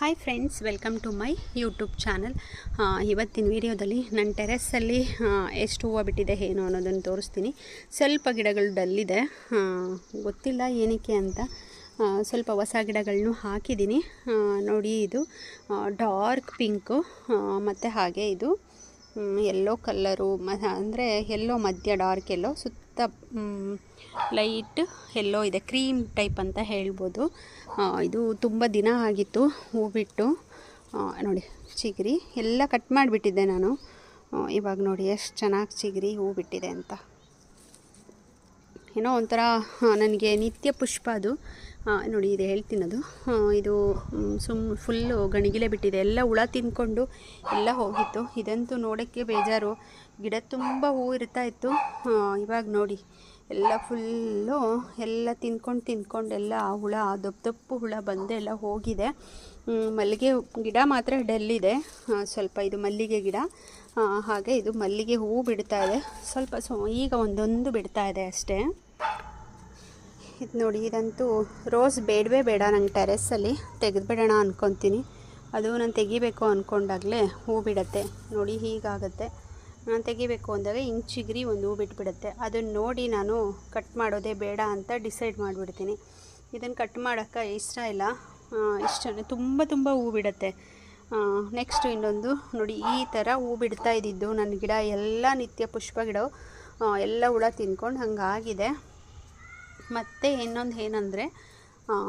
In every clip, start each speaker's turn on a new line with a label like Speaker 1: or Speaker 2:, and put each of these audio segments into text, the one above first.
Speaker 1: Hi friends welcome to my YouTube channel ಇವತ್ತಿನ ವಿಡಿಯೋದಲ್ಲಿ ನನ್ನ ಟೆರೆಸ್ಸಲ್ಲಿ ಎಷ್ಟು ಹೂವು ಬಿಟ್ಟಿದೆ, ಏನು ಅನ್ನೋದನ್ನು ತೋರಿಸ್ತೀನಿ. ಸ್ವಲ್ಪ ಗಿಡಗಳು ಡಲ್ಲಿದೆ. ಗೊತ್ತಿಲ್ಲ ಏನಕ್ಕೆ ಅಂತ. ಸ್ವಲ್ಪ ಹೊಸ ಗಿಡಗಳನ್ನು ಹಾಕಿದ್ದೀನಿ. ನೋಡಿ ಇದು ಡಾರ್ಕ್ ಪಿಂಕು ಮತ್ತು ಹಾಗೆ ಇದು. ಎಲ್ಲೋ ಕಲ್ಲರು ಮ, ಅಂದರೆ ಎಲ್ಲೋ ಮಧ್ಯ ಡಾರ್ಕ್ ಎಲ್ಲೋ ಸುತ್ತ ಲೈಟ್ ಎಲ್ಲೋ ಇದೆ ಕ್ರೀಮ್ ಟೈಪ್ ಅಂತ ಹೇಳ್ಬೋದು. ಇದು ತುಂಬ ದಿನ ಆಗಿತ್ತು ಹೂ ಬಿಟ್ಟು ನೋಡಿ, ಚಿಗ್ರಿ, ಎಲ್ಲ ಕಟ್ ಮಾಡಿಬಿಟ್ಟಿದ್ದೆ ನಾನು. ಇವಾಗ ನೋಡಿ, ಎಷ್ಟು ಚೆನ್ನಾಗಿ ಚಿಗ್ರಿ ಹೂ ಬಿಟ್ಟಿದೆ ಅಂತ. ಏನೋ ಒಂಥರ ನನಗೆ ನಿತ್ಯ ಪುಷ್ಪ ಅದು. ನೋಡಿ, ಇದು ಹೇಳ್ತೀನಿ ಅದು. ಇದು ಸುಮ್ ಫುಲ್ಲು ಗಣಿಗಿಲೆ ಬಿಟ್ಟಿದೆ. ಎಲ್ಲ ಹುಳ ತಿಂದ್ಕೊಂಡು ಎಲ್ಲ ಹೋಗಿತ್ತು. ಇದಂತೂ ನೋಡೋಕ್ಕೆ ಬೇಜಾರು. ಗಿಡ ತುಂಬ ಹೂ ಇರ್ತಾ ಇತ್ತು. ಇವಾಗ ನೋಡಿ, ಎಲ್ಲ ಫುಲ್ಲು ಎಲ್ಲ ತಿನ್ಕೊಂಡು ತಿನ್ಕೊಂಡು ಎಲ್ಲ ಆ ಹುಳ ದಪ್ಪ ದಪ್ಪು ಹುಳ ಬಂದು ಎಲ್ಲ ಹೋಗಿದೆ. ಮಲ್ಲಿಗೆ ಗಿಡ ಮಾತ್ರ ಡಲ್ಲಿದೆ ಸ್ವಲ್ಪ ಇದು ಮಲ್ಲಿಗೆ ಗಿಡ. ಹಾಗೆ ಇದು ಮಲ್ಲಿಗೆ ಹೂವು ಬಿಡ್ತಾ ಇದೆ. ಸ್ವಲ್ಪ ಸೊ, ಈಗ ಒಂದೊಂದು ಬಿಡ್ತಾ ಇದೆ ಅಷ್ಟೇ. ಇದು ನೋಡಿ, ಇದಂತೂ ರೋಸ್ ಬೇಡವೇ ಬೇಡ ನಂಗೆ ಟೆರೆಸ್ಸಲ್ಲಿ ತೆಗೆದುಬಿಡೋಣ ಅಂದ್ಕೊತೀನಿ ಅದು ನಾನು ತೆಗಿಬೇಕು ಅಂದ್ಕೊಂಡಾಗಲೇ ಹೂ ಬಿಡುತ್ತೆ. ನೋಡಿ, ಹೀಗಾಗುತ್ತೆ. ನಾನು ತೆಗಿಬೇಕು ಅಂದಾಗ ಹಿಂಗೆ ಚಿಗ್ರಿ ಒಂದು ಹೂ ಬಿಟ್ಬಿಡುತ್ತೆ. ಅದನ್ನು ನೋಡಿ ನಾನು ಕಟ್ ಮಾಡೋದೇ ಬೇಡ ಅಂತ ಡಿಸೈಡ್ ಮಾಡಿಬಿಡ್ತೀನಿ. ಇದನ್ನು ಕಟ್ ಮಾಡೋಕ್ಕೆ ಇಷ್ಟ ಇಲ್ಲ. ಇಷ್ಟ ತುಂಬ ತುಂಬ ಹೂ ಬಿಡುತ್ತೆ. ನೆಕ್ಸ್ಟು ಇನ್ನೊಂದು ನೋಡಿ, ಈ ಥರ ಹೂ ಬಿಡ್ತಾ ಇದ್ದಿದ್ದು. ನನ್ನ ಗಿಡ ಎಲ್ಲ ನಿತ್ಯ ಪುಷ್ಪ ಗಿಡ ಎಲ್ಲ ಹುಳ ತಿನ್ಕೊಂಡು ಹಂಗಾಗಿದೆ. ಮತ್ತು ಇನ್ನೊಂದು ಏನಂದರೆ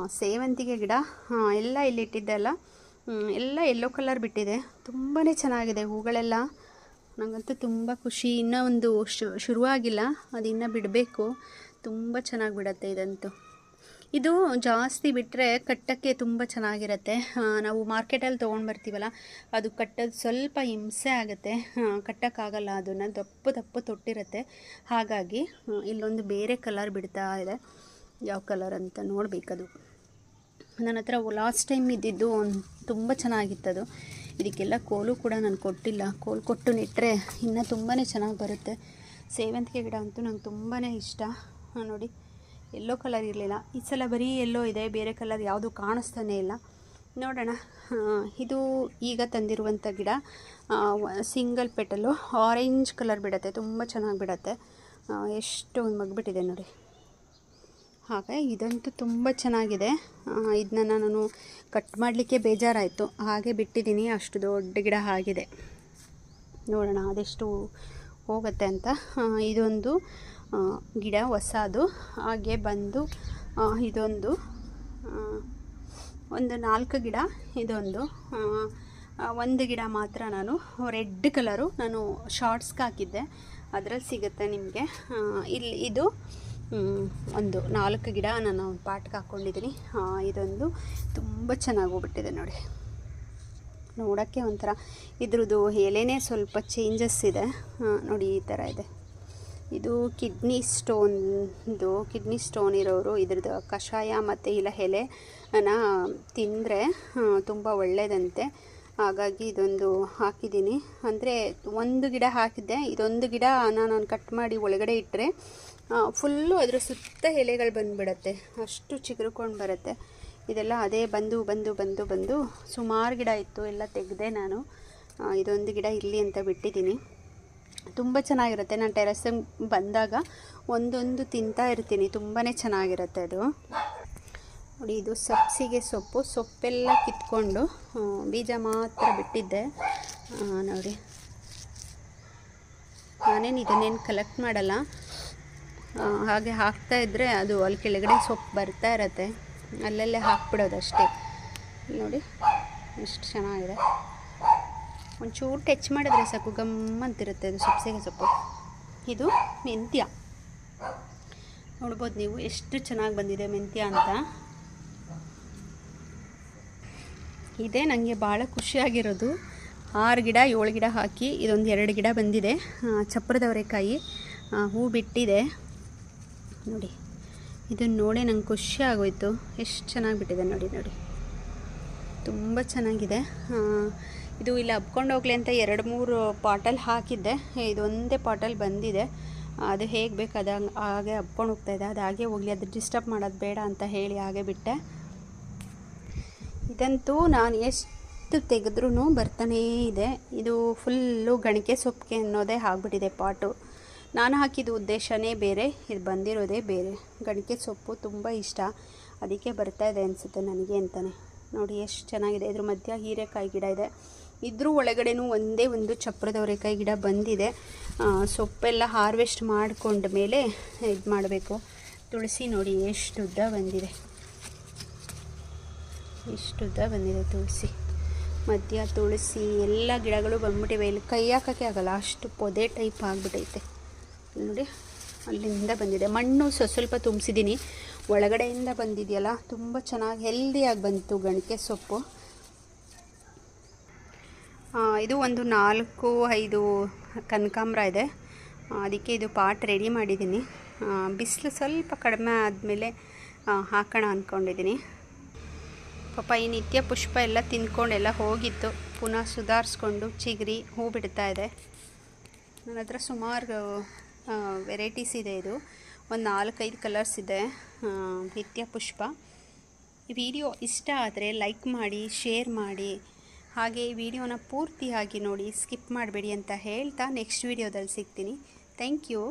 Speaker 1: ಸೇವಂತಿಗೆ ಗಿಡ ಎಲ್ಲ ಎಲ್ಲ ಇಟ್ಟಿದ್ದೆ ಅಲ್ಲ ಎಲ್ಲ ಯೆಲ್ಲೋ ಕಲರ್ ಬಿಟ್ಟಿದೆ. ತುಂಬಾ ಚೆನ್ನಾಗಿದೆ ಹೂಗಳೆಲ್ಲ. ನನಗಂತೂ ತುಂಬ ಖುಷಿ. ಇನ್ನೂ ಒಂದು ಶುರುವಾಗಿಲ್ಲ ಅದು ಇನ್ನೂ ಬಿಡಬೇಕು. ತುಂಬ ಚೆನ್ನಾಗಿ ಬಿಡತ್ತೆ ಇದಂತೂ. ಇದು ಜಾಸ್ತಿ ಬಿಟ್ಟರೆ ಕಟ್ಟಕ್ಕೆ ತುಂಬ ಚೆನ್ನಾಗಿರುತ್ತೆ. ನಾವು ಮಾರ್ಕೆಟಲ್ಲಿ ತೊಗೊಂಡು ಬರ್ತೀವಲ್ಲ, ಅದು ಕಟ್ಟೋದು ಸ್ವಲ್ಪ ಹಿಂಸೆ ಆಗುತ್ತೆ. ಕಟ್ಟೋಕ್ಕಾಗಲ್ಲ ಅದನ್ನು, ದಪ್ಪು ದಪ್ಪು ತೊಟ್ಟಿರುತ್ತೆ. ಹಾಗಾಗಿ ಇಲ್ಲೊಂದು ಬೇರೆ ಕಲರ್ ಬಿಡ್ತಾ ಇದೆ. ಯಾವ ಕಲರ್ ಅಂತ ನೋಡಬೇಕದು. ನನ್ನ ಹತ್ರ ಲಾಸ್ಟ್ ಟೈಮ್ ಇದ್ದಿದ್ದು ಒಂದು ತುಂಬ ಚೆನ್ನಾಗಿತ್ತದು. ಇದಕ್ಕೆಲ್ಲ ಕೋಲು ಕೂಡ ನಾನು ಕೊಟ್ಟಿಲ್ಲ. ಕೋಲು ಕೊಟ್ಟು ನೆಟ್ಟರೆ ಇನ್ನೂ ತುಂಬಾ ಚೆನ್ನಾಗಿ ಬರುತ್ತೆ. ಸೇವಂತಿಗೆ ಗಿಡ ಅಂತೂ ನಂಗೆ ತುಂಬಾ ಇಷ್ಟ. ನೋಡಿ. ಎಲ್ಲೋ ಕಲರ್ ಇರಲಿಲ್ಲ. ಈ ಸಲ ಬರೀ ಎಲ್ಲೋ ಇದೆ, ಬೇರೆ ಕಲರ್ ಯಾವುದು ಕಾಣಿಸ್ತಾನೇ ಇಲ್ಲ. ನೋಡೋಣ. ಇದು ಈಗ ತಂದಿರುವಂಥ ಗಿಡ. ಸಿಂಗಲ್ ಪೆಟಲು ಆರೆಂಜ್ ಕಲರ್ ಬಿಡುತ್ತೆ, ತುಂಬ ಚೆನ್ನಾಗಿ ಬಿಡುತ್ತೆ. ಎಷ್ಟು ಮಗ್ಬಿಟ್ಟಿದೆ ನೋಡಿ. ಹಾಗೆ ಇದಂತೂ ತುಂಬ ಚೆನ್ನಾಗಿದೆ. ಇದನ್ನ ನಾನು ಕಟ್ ಮಾಡಲಿಕ್ಕೆ ಬೇಜಾರಾಯಿತು. ಹಾಗೆ ಬಿಟ್ಟಿದ್ದೀನಿ, ಅಷ್ಟು ದೊಡ್ಡ ಗಿಡ ಆಗಿದೆ. ನೋಡೋಣ, ಅದೆಷ್ಟು ಹೋಗುತ್ತೆ ಅಂತ. ಇದೊಂದು ಗಿಡ ಹೊಸದು. ಹಾಗೆ ಬಂದು ಇದೊಂದು ಒಂದು ನಾಲ್ಕು ಗಿಡ, ಇದೊಂದು ಒಂದು ಗಿಡ ಮಾತ್ರ ನಾನು ರೆಡ್ ಕಲರು ನಾನು ಶಾರ್ಟ್ಸ್ಗೆ ಹಾಕಿದ್ದೆ. ಅದರಲ್ಲಿ ಸಿಗುತ್ತೆ ನಿಮಗೆ. ಇಲ್ಲಿ ಇದು ಒಂದು ನಾಲ್ಕು ಗಿಡ ನಾನು ಪಾಟ್ಗೆ ಹಾಕ್ಕೊಂಡಿದ್ದೀನಿ ಇದೊಂದು ತುಂಬ ಚೆನ್ನಾಗಿ ಹೋಗ್ಬಿಟ್ಟಿದೆ ನೋಡಿ. ನೋಡೋಕ್ಕೆ ಒಂಥರ ಇದ್ರದ್ದು ಎಲೆನೇ ಸ್ವಲ್ಪ ಚೇಂಜಸ್ ಇದೆ. ನೋಡಿ ಈ ಥರ ಇದೆ. ಇದು ಕಿಡ್ನಿ ಸ್ಟೋನ್ದು ಕಿಡ್ನಿ ಸ್ಟೋನ್ ಇರೋರು ಇದ್ರದ್ದು ಕಷಾಯ ಮತ್ತು ಇಲ್ಲ ಎಲೆನ ತಿಂದರೆ ತುಂಬ ಒಳ್ಳೆಯದಂತೆ ಹಾಗಾಗಿ ಇದೊಂದು ಹಾಕಿದ್ದೀನಿ. ಅಂದರೆ ಒಂದು ಗಿಡ ಹಾಕಿದ್ದೆ. ಇದೊಂದು ಗಿಡ ನಾನು ಕಟ್ ಮಾಡಿ ಒಳಗಡೆ ಇಟ್ಟರೆ ಫುಲ್ಲು ಅದರ ಸುತ್ತ ಎಲೆಗಳು ಬಂದುಬಿಡತ್ತೆ. ಅಷ್ಟು ಚಿಗುರ್ಕೊಂಡು ಬರುತ್ತೆ. ಇದೆಲ್ಲ ಅದೇ ಬಂದು ಬಂದು ಬಂದು ಬಂದು ಸುಮಾರು ಗಿಡ ಇತ್ತು. ಎಲ್ಲ ತೆಗೆದೆ ನಾನು. ಇದೊಂದು ಗಿಡ ಇಲ್ಲಿ ಅಂತ ಬಿಟ್ಟಿದ್ದೀನಿ. ತುಂಬ ಚೆನ್ನಾಗಿರುತ್ತೆ. ನಾನು ಟೆರೆಸ್ ಬಂದಾಗ ಒಂದೊಂದು ತಿಂತಾ ಇರ್ತೀನಿ. ತುಂಬಾ ಚೆನ್ನಾಗಿರುತ್ತೆ ಅದು. ನೋಡಿ, ಇದು ಸಬ್ಸಿಗೆ ಸೊಪ್ಪು. ಸೊಪ್ಪೆಲ್ಲ ಕಿತ್ಕೊಂಡು ಬೀಜ ಮಾತ್ರ ಬಿಟ್ಟಿದ್ದೆ. ನೋಡಿ. ನಾನೇನು ಇದನ್ನೇನು ಕಲೆಕ್ಟ್ ಮಾಡಲ್ಲ. ಹಾಗೆ ಹಾಕ್ತಾ ಇದ್ದರೆ ಅದು ಅಲ್ಲಿ ಕೆಳಗಡೆ ಸೊಪ್ಪು ಬರ್ತಾ ಇರತ್ತೆ. ಅಲ್ಲಲ್ಲೇ ಹಾಕ್ಬಿಡೋದು ಅಷ್ಟೇ ನೋಡಿ, ಎಷ್ಟು ಚೆನ್ನಾಗಿದೆ. ಒಂಚೂರು ಟಚ್ ಮಾಡಿದ್ರೆ ಸಾಕು ಗಮ್ ಅಂತಿರುತ್ತೆ ಅದು ಸೊಪ್ಸಿಗೆ ಸೊಪ್ಪು. ಇದು ಮೆಂತ್ಯ. ನೋಡ್ಬೋದು ನೀವು ಎಷ್ಟು ಚೆನ್ನಾಗಿ ಬಂದಿದೆ ಮೆಂತ್ಯ ಅಂತ. ಇದೇ ನನಗೆ ಭಾಳ ಖುಷಿಯಾಗಿರೋದು ಆರು ಗಿಡ, ಏಳು ಗಿಡ ಹಾಕಿ ಇದೊಂದು ಎರಡು ಗಿಡ ಬಂದಿದೆ. ಚಪ್ಪರದವರೆಕಾಯಿ ಹೂ ಬಿಟ್ಟಿದೆ. ನೋಡಿ ಇದನ್ನು ನೋಡಿ ನಂಗೆ ಖುಷಿ ಆಗೋಯ್ತು. ಎಷ್ಟು ಚೆನ್ನಾಗಿ ಬಿಟ್ಟಿದೆ ನೋಡಿ ನೋಡಿ. ತುಂಬ ಚೆನ್ನಾಗಿದೆ. ಇದು ಇಲ್ಲಿ ಹಬ್ಕೊಂಡು ಹೋಗ್ಲಿ ಅಂತ ಎರಡು ಮೂರು ಪಾಟಲ್ ಹಾಕಿದ್ದೆ. ಇದೊಂದೇ ಪಾಟಲ್ಲಿ ಬಂದಿದೆ. ಅದು ಹೇಗೆ ಬೇಕು ಅದು ಹಂಗೆ ಹಾಗೆ ಹಬ್ಕೊಂಡು ಇದೆ. ಅದು ಹಾಗೆ ಹೋಗಲಿ, ಅದು ಡಿಸ್ಟರ್ಬ್ ಮಾಡೋದು ಬೇಡ ಅಂತ ಹೇಳಿ ಹಾಗೆ ಬಿಟ್ಟೆ. ಇದಂತೂ ನಾನು ಎಷ್ಟು ತೆಗೆದ್ರೂ ಬರ್ತಾನೇ ಇದೆ. ಇದು ಫುಲ್ಲು ಗಣಿಕೆ ಸೊಪ್ಪಿಗೆ ಅನ್ನೋದೇ ಆಗ್ಬಿಟ್ಟಿದೆ ಪಾಟು. ನಾನು ಹಾಕಿದ ಉದ್ದೇಶನೇ ಬೇರೆ, ಇದು ಬಂದಿರೋದೇ ಬೇರೆ. ಗಣಿಕೆ ಸೊಪ್ಪು ತುಂಬ ಇಷ್ಟ. ಅದಕ್ಕೆ ಬರ್ತಾ ಇದೆ ಅನಿಸುತ್ತೆ ನನಗೆ ಅಂತಲೇ ನೋಡಿ, ಎಷ್ಟು ಚೆನ್ನಾಗಿದೆ. ಇದ್ರ ಮಧ್ಯ ಹೀರೆಕಾಯಿ ಗಿಡ ಇದೆ. ಇದ್ರ ಒಳಗಡೆನೂ ಒಂದೇ ಒಂದು ಚಪ್ರದವರೆಕಾಯಿ ಗಿಡ ಬಂದಿದೆ. ಸೊಪ್ಪೆಲ್ಲ ಹಾರ್ವೆಸ್ಟ್ ಮಾಡಿಕೊಂಡ ಮೇಲೆ ಇದು ಮಾಡಬೇಕು. ತುಳಸಿ ನೋಡಿ, ಎಷ್ಟು ಉದ್ದ ಬಂದಿದೆ. ಇಷ್ಟುದ್ದ ಬಂದಿದೆ ತುಳಸಿ. ಮಧ್ಯ ತುಳಸಿ, ಎಲ್ಲ ಗಿಡಗಳು ಬಂದ್ಬಿಟ್ಟಿವೆ. ಇಲ್ಲಿ ಕೈ ಹಾಕೋಕ್ಕೆ ಆಗಲ್ಲ, ಅಷ್ಟು ಪೊದೆ ಟೈಪ್ ಆಗಿಬಿಟ್ಟೈತೆ ನೋಡಿ, ಅಲ್ಲಿಂದ ಬಂದಿದೆ. ಮಣ್ಣು ಸ್ವ ಸ್ವಲ್ಪ ತುಂಬಿಸಿದ್ದೀನಿ. ಒಳಗಡೆಯಿಂದ ಬಂದಿದೆಯಲ್ಲ, ತುಂಬ ಚೆನ್ನಾಗಿ ಹೆಲ್ದಿಯಾಗಿ ಬಂತು ಗಣಿಕೆ ಸೊಪ್ಪು. ಇದು ಒಂದು ನಾಲ್ಕು ಐದು ಕನಕಾಂಬ್ರ ಇದೆ. ಅದಕ್ಕೆ ಇದು ಪಾಟ್ ರೆಡಿ ಮಾಡಿದ್ದೀನಿ. ಬಿಸಿಲು ಸ್ವಲ್ಪ ಕಡಿಮೆ ಆದಮೇಲೆ ಹಾಕೋಣ ಅಂದ್ಕೊಂಡಿದ್ದೀನಿ ಪಾಪ ಈ ನಿತ್ಯ ಪುಷ್ಪ ಎಲ್ಲ ತಿನ್ಕೊಂಡೆಲ್ಲ ಹೋಗಿತ್ತು. ಪುನಃ ಸುಧಾರಿಸ್ಕೊಂಡು ಚಿಗುರಿ ಹೂ ಬಿಡ್ತಾ ಇದೆ. ನನ್ನ ಹತ್ರ ಸುಮಾರು ವೆರೈಟೀಸ್ ಇದೆ ಇದು. ಒಂದು ನಾಲ್ಕೈದು ಕಲರ್ಸ್ ಇದೆ ನಿತ್ಯ ಪುಷ್ಪ. ವಿಡಿಯೋ ಇಷ್ಟ ಆದರೆ ಲೈಕ್ ಮಾಡಿ ಶೇರ್ ಮಾಡಿ ಹಾಗೆ ಈ ವಿಡಿಯೋನ ಪೂರ್ತಿಯಾಗಿ ನೋಡಿ ಸ್ಕಿಪ್ ಮಾಡಬೇಡಿ ಅಂತ ಹೇಳ್ತಾ ನೆಕ್ಸ್ಟ್ ವಿಡಿಯೋದಲ್ಲಿ ಸಿಗ್ತೀನಿ. Thank you